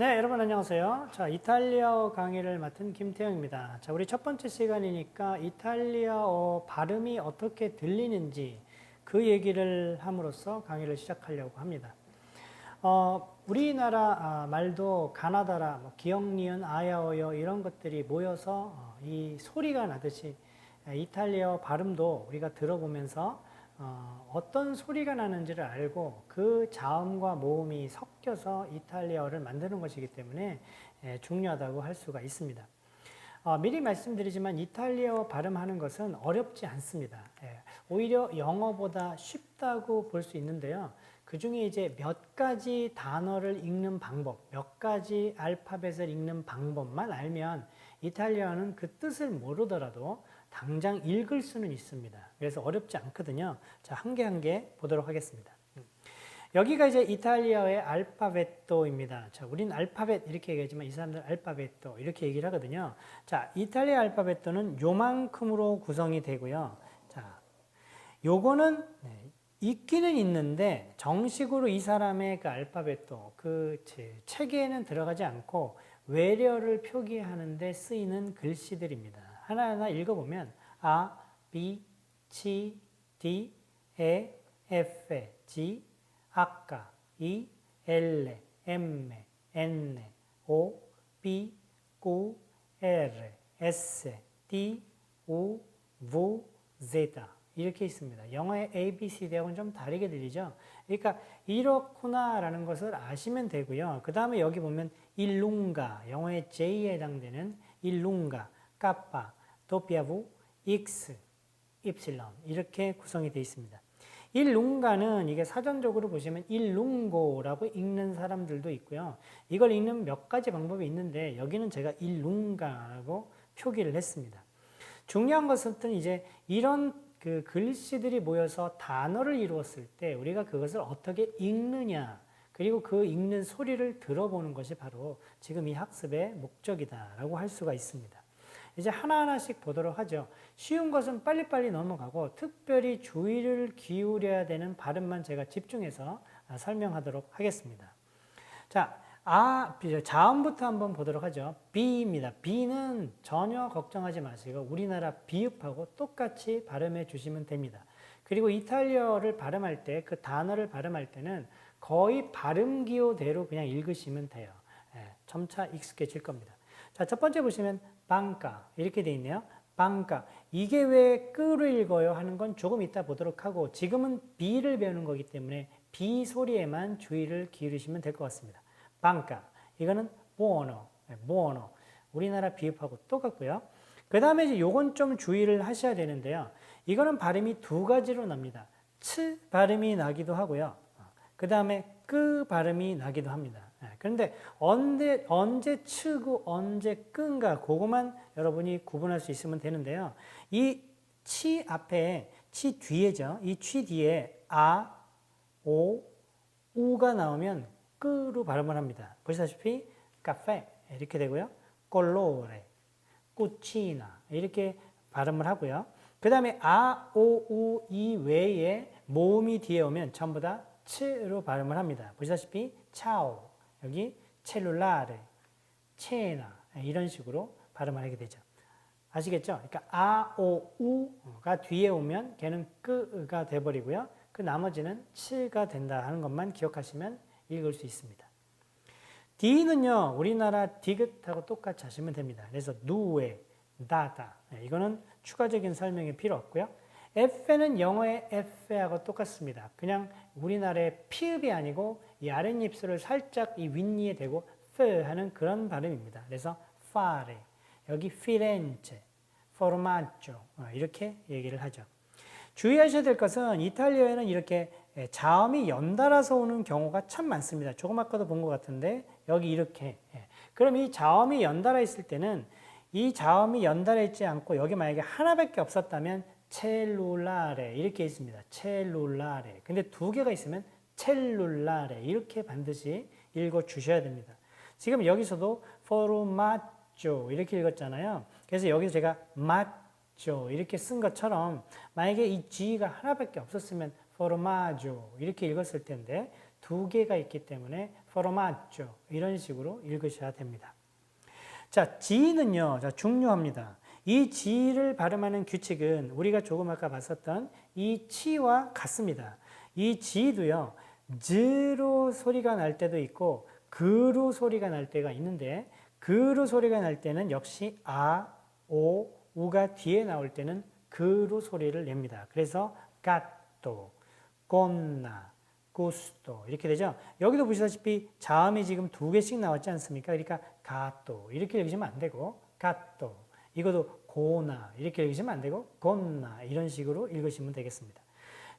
네, 여러분 안녕하세요. 자, 이탈리아어 강의를 맡은 김태형입니다. 자, 우리 첫 번째 시간이니까 이탈리아어 발음이 어떻게 들리는지 그 얘기를 함으로써 강의를 시작하려고 합니다. 어, 우리나라 아, 말도 가나다라, 뭐 기역, 니은, 아야어여 이런 것들이 모여서 어, 이 소리가 나듯이 이탈리아어 발음도 우리가 들어보면서 어, 어떤 소리가 나는지를 알고 그 자음과 모음이 섞여서 이탈리아어를 만드는 것이기 때문에 예, 중요하다고 할 수가 있습니다. 어, 미리 말씀드리지만 이탈리아어 발음하는 것은 어렵지 않습니다. 예, 오히려 영어보다 쉽다고 볼 수 있는데요. 그 중에 이제 몇 가지 단어를 읽는 방법, 몇 가지 알파벳을 읽는 방법만 알면 이탈리아어는 그 뜻을 모르더라도 당장 읽을 수는 있습니다. 그래서 어렵지 않거든요. 자, 한 개 한 개 보도록 하겠습니다. 음. 여기가 이제 이탈리아의 알파벳도입니다. 자, 우린 알파벳 이렇게 얘기하지만 이 사람들 알파벳도 이렇게 얘기를 하거든요. 자, 이탈리아 알파벳도는 요만큼으로 구성이 되고요. 자, 요거는 네, 있기는 있는데 정식으로 이 사람의 그 알파벳도 그 체계에는 들어가지 않고 외래어를 표기하는데 쓰이는 글씨들입니다. 하나하나 읽어보면 A, B, C, D, E, F, G, 아까, I, L, M, N, O, B, Q, R, S, T, U, V, Z 이렇게 있습니다. 영어의 A, B, C, D하고는 좀 다르게 들리죠. 그러니까 이렇구나라는 것을 아시면 되고요. 그 다음에 여기 보면 일룽가, 영어의 J에 해당되는 일룽가, 까빠, 도피아부, Y 이렇게 구성이 되어 있습니다. 일룽가는 이게 사전적으로 보시면 일룽고라고 읽는 사람들도 있고요. 이걸 읽는 몇 가지 방법이 있는데 여기는 제가 일룽가라고 표기를 했습니다. 중요한 것은 이제 이런 그 글씨들이 모여서 단어를 이루었을 때 우리가 그것을 어떻게 읽느냐 그리고 그 읽는 소리를 들어보는 것이 바로 지금 이 학습의 목적이다라고 할 수가 있습니다. 이제 하나하나씩 보도록 하죠. 쉬운 것은 빨리빨리 넘어가고 특별히 주의를 기울여야 되는 발음만 제가 집중해서 아, 설명하도록 하겠습니다. 자, 아, 자음부터 한번 보도록 하죠. B입니다. B는 전혀 걱정하지 마시고 우리나라 비읍하고 똑같이 발음해 주시면 됩니다. 그리고 이탈리아어를 발음할 때 그 단어를 발음할 때는 거의 발음 기호대로 그냥 읽으시면 돼요. 예, 점차 익숙해질 겁니다. 자, 첫 번째 보시면 방가 이렇게 돼 있네요. 방가 이게 왜 끄를 읽어요 하는 건 조금 이따 보도록 하고 지금은 비를 배우는 거기 때문에 비 소리에만 주의를 기울이시면 될 것 같습니다. 방가 이거는 buono, buono 우리나라 비읍하고 똑같고요. 그 다음에 이제 요건 좀 주의를 하셔야 되는데요. 이거는 발음이 두 가지로 납니다. 츠 발음이 나기도 하고요. 그 다음에 끄 발음이 나기도 합니다. 예, 그런데 언제, 언제 치고 언제 끈가 그것만 여러분이 구분할 수 있으면 되는데요. 이 치 앞에 치 뒤에죠. 이 취 뒤에 아, 오, 우가 나오면 끄로 발음을 합니다. 보시다시피 카페 이렇게 되고요. 꼴로레, 꾸치나 이렇게 발음을 하고요. 그 다음에 아, 오, 우, 이 외에 모음이 뒤에 오면 전부 다 치로 발음을 합니다. 보시다시피 차오, 여기 첼룰라르, 체나 이런 식으로 발음을 하게 되죠. 아시겠죠? 그러니까 아, 오, 우가 뒤에 오면 걔는 끄가 돼버리고요. 그 나머지는 칠가 된다 하는 것만 기억하시면 읽을 수 있습니다. D는요, 우리나라 디귿하고 똑같이 하시면 됩니다. 그래서 누에, 다다. 네, 이거는 추가적인 설명이 필요 없고요. F는 영어의 F하고 똑같습니다. 그냥 우리나라의 피읍이 아니고 이 아랫입술을 살짝 이 윗니에 대고 F 하는 그런 발음입니다. 그래서 fare, 여기 firenze, formaggio 어, 이렇게 얘기를 하죠. 주의하셔야 될 것은 이탈리아에는 이렇게 자음이 연달아서 오는 경우가 참 많습니다. 조금 아까도 본 것 같은데 여기 이렇게 예. 그럼 이 자음이 연달아 있을 때는 이 자음이 연달아 있지 않고 여기 만약에 하나밖에 없었다면 첼룰라레 이렇게 있습니다. 첼룰라레. 근데 두 개가 있으면 첼룰라레 이렇게 반드시 읽어 주셔야 됩니다. 지금 여기서도 포르마쪼 이렇게 읽었잖아요. 그래서 여기서 제가 마쪼 이렇게 쓴 것처럼 만약에 이 G가 하나밖에 없었으면 포르마조 이렇게 읽었을 텐데 두 개가 있기 때문에 formaggio 이런 식으로 읽으셔야 됩니다. 자, 지는요, 자, 중요합니다. 이 지를 발음하는 규칙은 우리가 조금 아까 봤었던 이 치와 같습니다. 이 지도요, 즈로 소리가 날 때도 있고, 그로 소리가 날 때가 있는데, 그로 소리가 날 때는 역시 아, 오, 우가 뒤에 나올 때는 그로 소리를 냅니다. 그래서 gatto, gonna, gusto 이렇게 되죠. 여기도 보시다시피 자음이 지금 두 개씩 나왔지 않습니까? 그러니까 gatto 이렇게 읽으시면 안 되고 gatto 이것도 고나 이렇게 읽으시면 안 되고 gonna 이런 식으로 읽으시면 되겠습니다.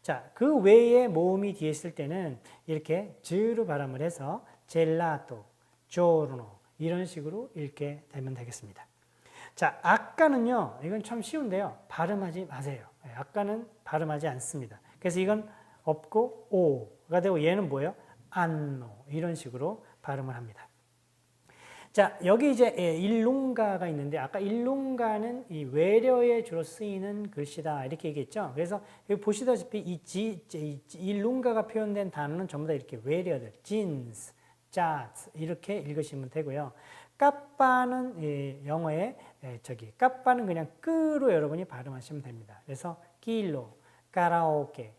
자, 그 외에 모음이 뒤에 있을 때는 이렇게 즈로 발음을 해서 젤라토, 조르노 이런 식으로 읽게 되면 되겠습니다. 자, 아까는요, 이건 참 쉬운데요. 발음하지 마세요. 예, 아까는 발음하지 않습니다. 그래서 이건 없고 오가 되고 얘는 뭐예요? 안노 이런 식으로 발음을 합니다. 자, 여기 이제 예, 일롱가가 있는데 아까 일롱가는 이 외려에 주로 쓰이는 글씨다 이렇게 얘기했죠. 그래서 여기 보시다시피 이 지, 이 일롱가가 표현된 단어는 전부 다 이렇게 외려들, jeans, jazz 이렇게 읽으시면 되고요. 까빠는 예, 영어에 예, 저기 까빠는 그냥 끄로 여러분이 발음하시면 됩니다. 그래서 길로, 카라오케,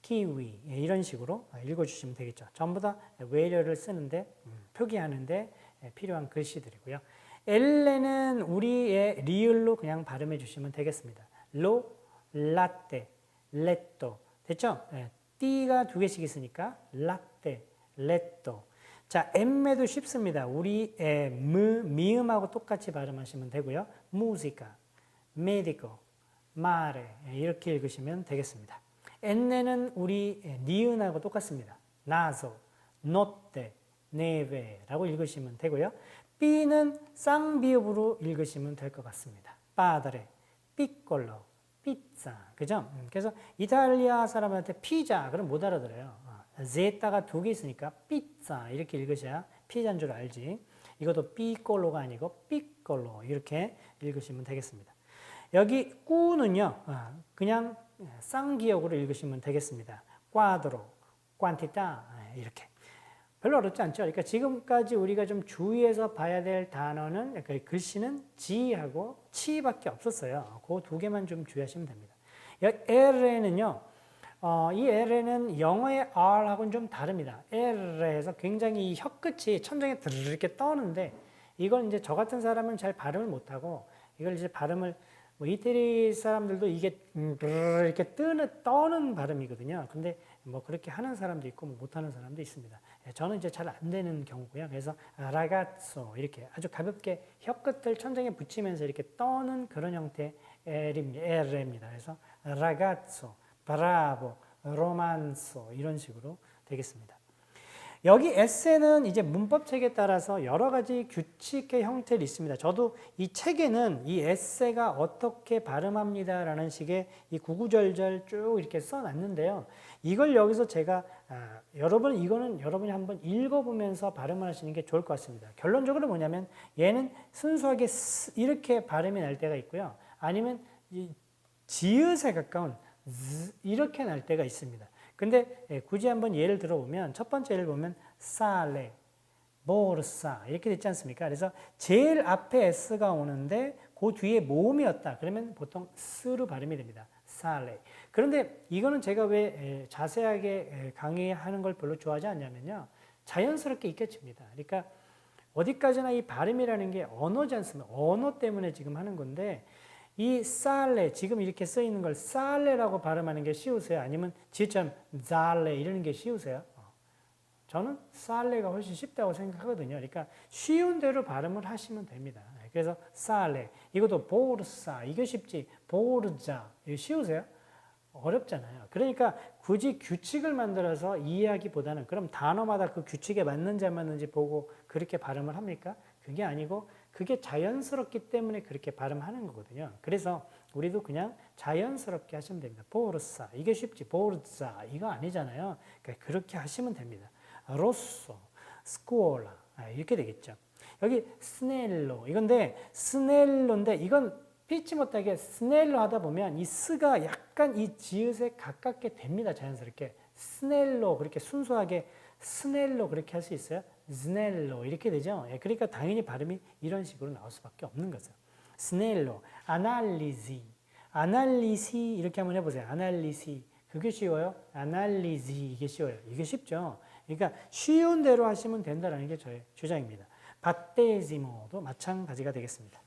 키위 예, 이런 식으로 읽어주시면 되겠죠. 전부 다 외려를 쓰는데 음, 표기하는데 예, 필요한 글씨들이고요. 엘레는 우리의 리을로 그냥 발음해 주시면 되겠습니다. 로, 라떼, 레토 됐죠? 예, 띠가 두 개씩 있으니까 라떼, 레토 자, 엠매도 쉽습니다. 우리의 무, 미음하고 똑같이 발음하시면 되고요. 무지카, 메디코, 마레 이렇게 읽으시면 되겠습니다. 엔네는 우리 니은하고 똑같습니다. 나소, 노테, 네베라고 읽으시면 되고요. B는 쌍비읍으로 읽으시면 될 것 같습니다. 빠드레, 삐꼴로, 피자. 그죠? 음, 그래서 이탈리아 사람한테 피자 그럼 못 알아들어요. 제타가 두 개 있으니까 피자 이렇게 읽으셔야 피자인 줄 알지. 이것도 삐꼴로가 아니고 삐꼴로 이렇게 읽으시면 되겠습니다. 여기 꾸는요. 그냥 쌍기역으로 읽으시면 되겠습니다. 꽈드로, 꽌티타 이렇게. 별로 어렵지 않죠. 그러니까 지금까지 우리가 좀 주의해서 봐야 될 단어는 그러니까 글씨는 지하고 치밖에 없었어요. 그 두 개만 좀 주의하시면 됩니다. L에는요. 어, 이 L에는 영어의 R하고는 좀 다릅니다. L에서 굉장히 혀 끝이 천장에 이렇게 떠는데 이걸 이제 저 같은 사람은 잘 발음을 못하고 이걸 이제 발음을 뭐 이태리 사람들도 이게 이렇게 뜨는 떠는 발음이거든요. 근데 뭐 그렇게 하는 사람도 있고 뭐 못하는 사람도 있습니다. 예, 저는 이제 잘 안 되는 경우고요. 그래서 라가쏘 이렇게 아주 가볍게 혀 끝을 천장에 붙이면서 이렇게 떠는 그런 형태의 L입니다. 그래서 라가쏘 브라보, 로만소 이런 식으로 되겠습니다. 여기 에세는 이제 문법책에 따라서 여러 가지 규칙의 형태를 있습니다. 저도 이 책에는 이 에세가 어떻게 발음합니다라는 식의 이 구구절절 쭉 이렇게 써놨는데요. 이걸 여기서 제가 아, 여러분 이거는 여러분이 한번 읽어보면서 발음을 하시는 게 좋을 것 같습니다. 결론적으로 뭐냐면 얘는 순수하게 이렇게 발음이 날 때가 있고요. 아니면 지읒에 가까운 이렇게 날 때가 있습니다. 근데 예, 굳이 한번 예를 들어보면 첫 번째 예를 보면 살레, 보르사 이렇게 됐지 않습니까? 그래서 제일 앞에 s가 오는데 그 뒤에 모음이었다. 그러면 보통 스로 발음이 됩니다. 살레. 그런데 이거는 제가 왜 예, 자세하게 예, 강의하는 걸 별로 좋아하지 않냐면요. 자연스럽게 익혀집니다. 그러니까 어디까지나 이 발음이라는 게 언어지 않습니까? 언어 때문에 지금 하는 건데 이 살레 지금 이렇게 써 있는 걸 살레라고 발음하는 게 쉬우세요? 아니면 지처럼 잘레 이러는 게 쉬우세요? 어. 저는 살레가 훨씬 쉽다고 생각하거든요. 그러니까 쉬운 대로 발음을 하시면 됩니다. 그래서 살레 이것도 보르사 이게 쉽지 보르자 이거 쉬우세요? 어렵잖아요. 그러니까 굳이 규칙을 만들어서 이해하기보다는 그럼 단어마다 그 규칙에 맞는지 안 맞는지 보고 그렇게 발음을 합니까? 그게 아니고 그게 자연스럽기 때문에 그렇게 발음하는 거거든요. 그래서 우리도 그냥 자연스럽게 하시면 됩니다. 보르사 이게 쉽지 보르자 이거 아니잖아요. 그러니까 그렇게 하시면 됩니다. 로소, 스쿠올라 아, 이렇게 되겠죠. 여기 스넬로 이건데 스넬로인데 이건 피치 못하게 스넬로 하다 보면 이 스가 약간 이 지읒에 가깝게 됩니다. 자연스럽게 스넬로 그렇게 순수하게 스넬로 그렇게 할 수 있어요. 스넬로 이렇게 되죠. 예, 그러니까 당연히 발음이 이런 식으로 나올 수밖에 없는 거죠. 스넬로, 아날리지, 아날리시 이렇게 한번 해보세요. 아날리시 그게 쉬워요? 아날리지 이게 쉬워요. 이게 쉽죠. 그러니까 쉬운 대로 하시면 된다는 게 저의 주장입니다. 바테지모도 마찬가지가 되겠습니다.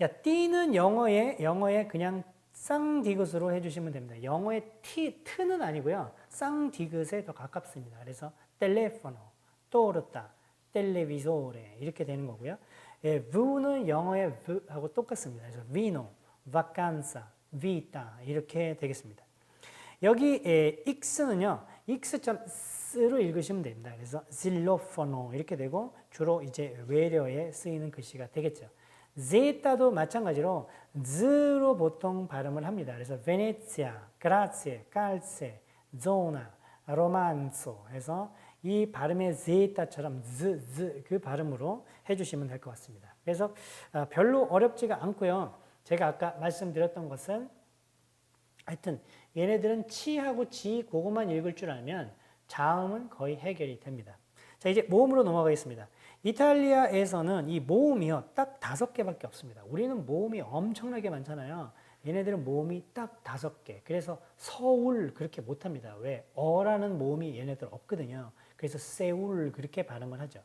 야, 띠는 영어에 영어에 그냥 쌍디귿으로 해주시면 됩니다. 영어의 티, 트는 아니고요. 쌍디귿에 더 가깝습니다. 그래서 텔레포노, 또르타, 텔레비소레 이렇게 되는 거고요. 예, v는 영어의 v하고 똑같습니다. 그래서 vino, vacanza, vita 이렇게 되겠습니다. 여기 예, x는요. x점 s로 읽으시면 됩니다. 그래서 zillofono 이렇게 되고 주로 이제 외래어에 쓰이는 글씨가 되겠죠. 제타도 마찬가지로 z로 보통 발음을 합니다. 그래서 베네치아, 그라치에, 칼세, 조나, 로만소 해서 이 발음의 제타처럼 z, z 그 발음으로 해주시면 될 것 같습니다. 그래서 아, 별로 어렵지가 않고요. 제가 아까 말씀드렸던 것은 하여튼 얘네들은 치하고 지 그것만 읽을 줄 알면 자음은 거의 해결이 됩니다. 자 이제 모음으로 넘어가겠습니다. 이탈리아에서는 이 모음이요 딱 다섯 개밖에 없습니다. 우리는 모음이 엄청나게 많잖아요. 얘네들은 모음이 딱 다섯 개. 그래서 서울 그렇게 못합니다. 왜? 어라는 모음이 얘네들 없거든요. 그래서 세울 그렇게 발음을 하죠.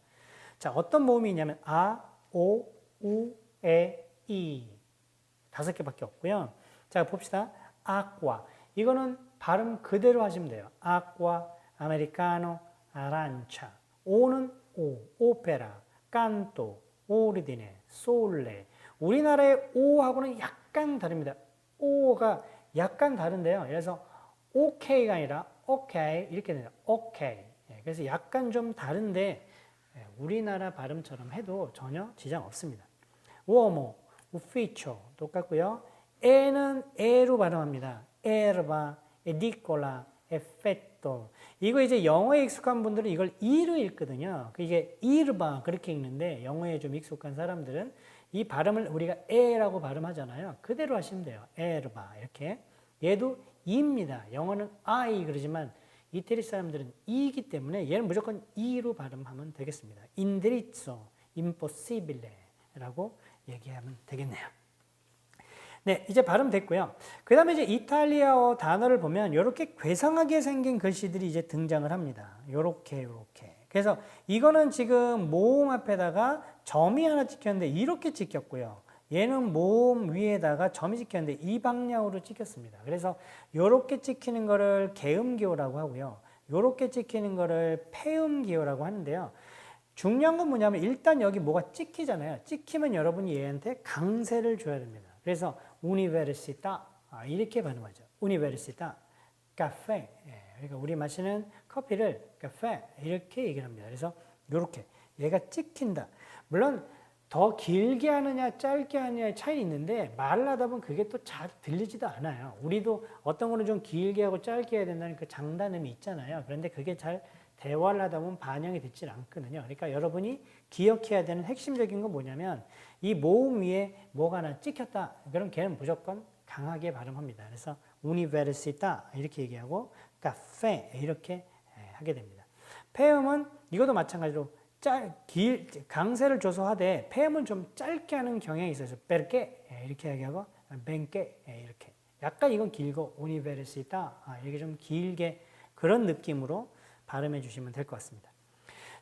자 어떤 모음이 있냐면 아, 오, 우, 에, 이 다섯 개밖에 없고요. 자 봅시다. 아과 이거는 발음 그대로 하시면 돼요. 아과, 아메리카노, 아란차. 오는 오, 오페라, 깐토, 오르디네, 솔레. 우리나라의 오하고는 약간 다릅니다. 오가 약간 다른데요. 그래서 오케이가 아니라 오케이 이렇게 돼요. 오케이. 예, 그래서 약간 좀 다른데 예, 우리나라 발음처럼 해도 전혀 지장 없습니다. 우어모, 우피초 똑같고요. 에는 에로 발음합니다. 에르바, 에디콜라, 에페토. 이거 이제 영어에 익숙한 분들은 이걸 이르 읽거든요. 이게 이르바 그렇게 읽는데 영어에 좀 익숙한 사람들은 이 발음을 우리가 에라고 발음하잖아요. 그대로 하시면 돼요. 에르바 이렇게. 얘도 이입니다. 영어는 I 그러지만 이태리 사람들은 이이기 때문에 얘는 무조건 이로 발음하면 되겠습니다. indirizzo, impossible라고 얘기하면 되겠네요. 네, 이제 발음 됐고요. 그 다음에 이제 이탈리아어 단어를 보면 이렇게 괴상하게 생긴 글씨들이 이제 등장을 합니다. 요렇게, 요렇게. 그래서 이거는 지금 모음 앞에다가 점이 하나 찍혔는데 이렇게 찍혔고요. 얘는 모음 위에다가 점이 찍혔는데 이 방향으로 찍혔습니다. 그래서 요렇게 찍히는 거를 개음기호라고 하고요. 요렇게 찍히는 거를 폐음기호라고 하는데요. 중요한 건 뭐냐면 일단 여기 뭐가 찍히잖아요. 찍히면 여러분이 얘한테 강세를 줘야 됩니다. 그래서 우니베르시타 아, 이렇게 발음하죠. 우니베르시타 카페 예, 그러니까 우리 마시는 커피를 카페 이렇게 얘기를 합니다. 그래서 이렇게 얘가 찍힌다. 물론 더 길게 하느냐 짧게 하느냐의 차이 있는데 말을 하다 보면 그게 또 잘 들리지도 않아요. 우리도 어떤 거는 좀 길게 하고 짧게 해야 된다는 그 장단음이 있잖아요. 그런데 그게 잘 대화를 하다 보면 반영이 되질 않거든요. 그러니까 여러분이 기억해야 되는 핵심적인 건 뭐냐면 이 모음 위에 뭐가 하나 찍혔다. 그럼 걔는 무조건 강하게 발음합니다. 그래서 우니베르시타 이렇게 얘기하고 카페 이렇게 하게 됩니다. 폐음은 이것도 마찬가지로 짧, 길, 강세를 줘서 하되 폐음은 좀 짧게 하는 경향이 있어서 베르게 이렇게 얘기하고 벤게 이렇게 약간 이건 길고 우니베르시타 이렇게 좀 길게 그런 느낌으로 발음해 주시면 될 것 같습니다.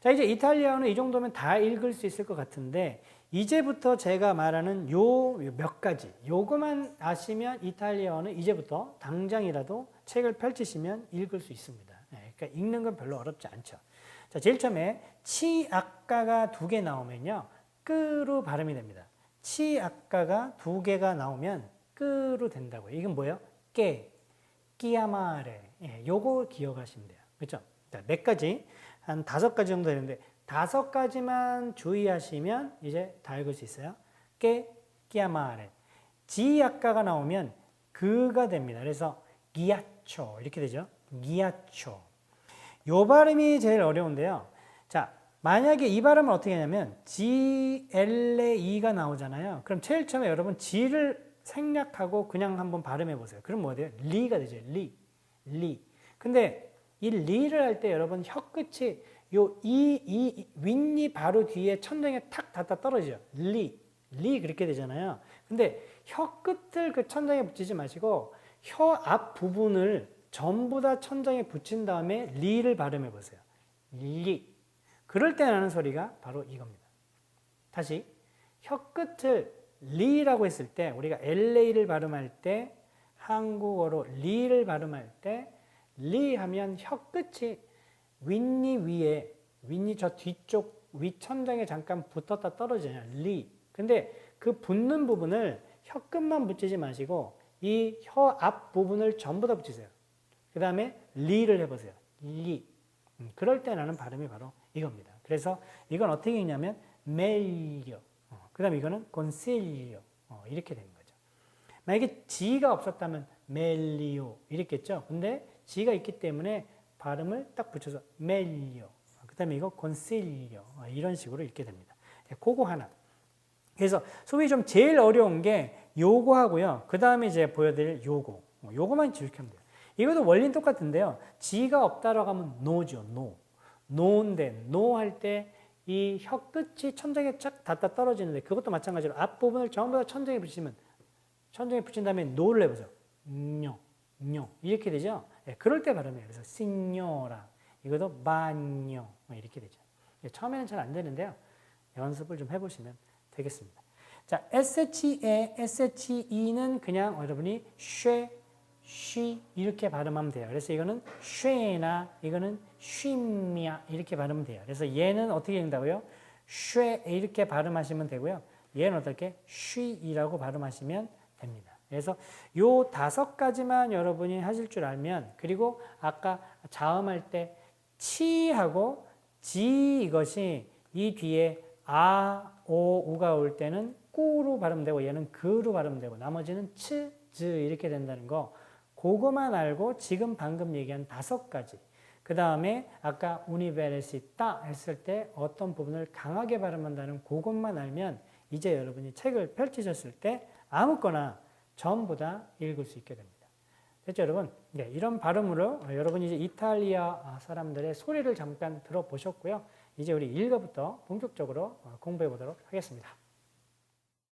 자, 이제 이탈리아어는 이 정도면 다 읽을 수 있을 것 같은데 이제부터 제가 말하는 요 몇 가지 요거만 아시면 이탈리아어는 이제부터 당장이라도 책을 펼치시면 읽을 수 있습니다. 네, 그러니까 읽는 건 별로 어렵지 않죠. 자, 제일 처음에 치 아까가 두 개 나오면요. 끄로 발음이 됩니다. 치 아까가 두 개가 나오면 끄로 된다고요. 이건 뭐예요? 깨, 끼야마레. 예, 요거 기억하시면 돼요. 그렇죠? 자, 몇 가지? 한 다섯 가지 정도 되는데 다섯 가지만 주의하시면 이제 다 읽을 수 있어요. 깨, 끼야마레. 지 아까가 나오면 그가 됩니다. 그래서 기아초 이렇게 되죠. 기아초. 요 발음이 제일 어려운데요. 자, 만약에 이 발음을 어떻게 하냐면 G, L, E가 나오잖아요. 그럼 제일 처음에 여러분 G를 생략하고 그냥 한번 발음해 보세요. 그럼 뭐 돼요? 리가 되죠. 리. 리. 근데 이 리를 할 때 여러분 혀 끝이 요 이 이 윗니 바로 뒤에 천장에 탁 닿다 떨어지죠. 리, 리 그렇게 되잖아요. 근데 혀 끝을 그 천장에 붙이지 마시고 혀 앞 부분을 전부 다 천장에 붙인 다음에 리를 발음해 보세요. 리. 그럴 때 나는 소리가 바로 이겁니다. 다시 혀 끝을 리라고 했을 때 우리가 LA를 발음할 때 한국어로 리를 발음할 때 리 하면 혀 끝이 윗니 위에 윗니 저 뒤쪽 윗 천장에 잠깐 붙었다 떨어지냐 리. 근데 그 붙는 부분을 혀 끝만 붙이지 마시고 이 혀 앞 부분을 전부 다 붙이세요. 그 다음에 리를 해보세요. 리. 음, 그럴 때 나는 발음이 바로 이겁니다. 그래서 이건 어떻게 읽냐면 meglio. 어, 그 다음에 이거는 consiglio. 어, 이렇게 되는 거죠. 만약에 지가 없었다면 meglio 이랬겠죠. 근데 지가 있기 때문에 발음을 딱 붙여서 meglio. 그 다음에 이거 consiglio. 어, 이런 식으로 읽게 됩니다. 네, 그거 하나. 그래서 소위 좀 제일 어려운 게 요거 하고요. 그 다음에 이제 보여드릴 요거. 어, 요거만 지우면 돼요. 이것도 원리는 똑같은데요. 지가 없다라고 하면 no죠, no. no인데, no 할 때 이 혀 끝이 천장에 쫙 닿다 떨어지는데 그것도 마찬가지로 앞부분을 전부 다 천장에 붙이면 천장에 붙인 다음에 no를 해보세요. 뇨, 뇨. 이렇게 되죠. 예, 그럴 때 발음해요. 그래서 signora. 이것도 bagno. 이렇게 되죠. 예, 처음에는 잘 안 되는데요. 연습을 좀 해보시면 되겠습니다. 자, SHE, SHE는 그냥 여러분이 쉐, 쉬 이렇게 발음하면 돼요. 그래서 이거는 쉐나 이거는 쉼이야 이렇게 발음하면 돼요. 그래서 얘는 어떻게 읽는다고요? 쉐 이렇게 발음하시면 되고요. 얘는 어떻게 쉬이라고 발음하시면 됩니다. 그래서 요 다섯 가지만 여러분이 하실 줄 알면 그리고 아까 자음할 때 치하고 지 이것이 이 뒤에 아, 오, 우가 올 때는 꾸로 발음되고 얘는 그로 발음되고 나머지는 츠, 즈 이렇게 된다는 거 그거만 알고 지금 방금 얘기한 다섯 가지 그 다음에 아까 우니베르시타 했을 때 어떤 부분을 강하게 발음한다는 그것만 알면 이제 여러분이 책을 펼치셨을 때 아무거나 전부 다 읽을 수 있게 됩니다. 됐죠, 여러분? 네, 이런 발음으로 여러분이 이제 이탈리아 사람들의 소리를 잠깐 들어보셨고요. 이제 우리 1과부터 본격적으로 공부해 보도록 하겠습니다.